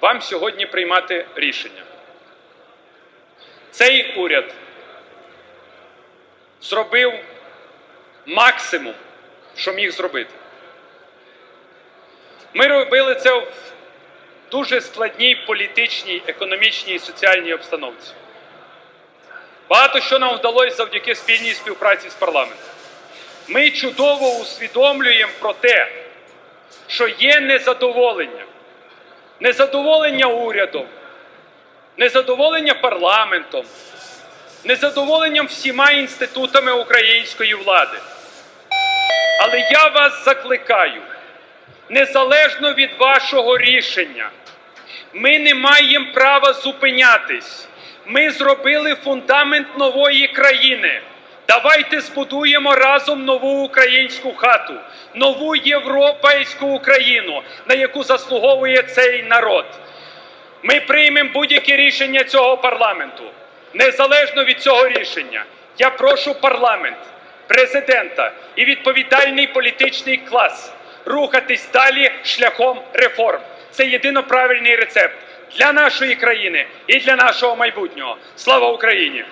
вам сьогодні приймати рішення. Цей уряд зробив максимум, що міг зробити. Ми робили це в дуже складній політичній, економічній і соціальній обстановці. Багато що нам вдалося завдяки спільній співпраці з парламентом. Ми чудово усвідомлюємо про те, що є незадоволення, незадоволення урядом, незадоволення парламентом, незадоволенням всіма інститутами української влади. Але я вас закликаю, незалежно від вашого рішення, ми не маємо права зупинятись. Ми зробили фундамент нової країни. Давайте збудуємо разом нову українську хату, нову європейську Україну, на яку заслуговує цей народ. Ми приймемо будь-які рішення цього парламенту. Незалежно від цього рішення, я прошу парламент, президента і відповідальний політичний клас рухатись далі шляхом реформ. Це єдино правильний рецепт для нашої країни і для нашого майбутнього. Слава Україні!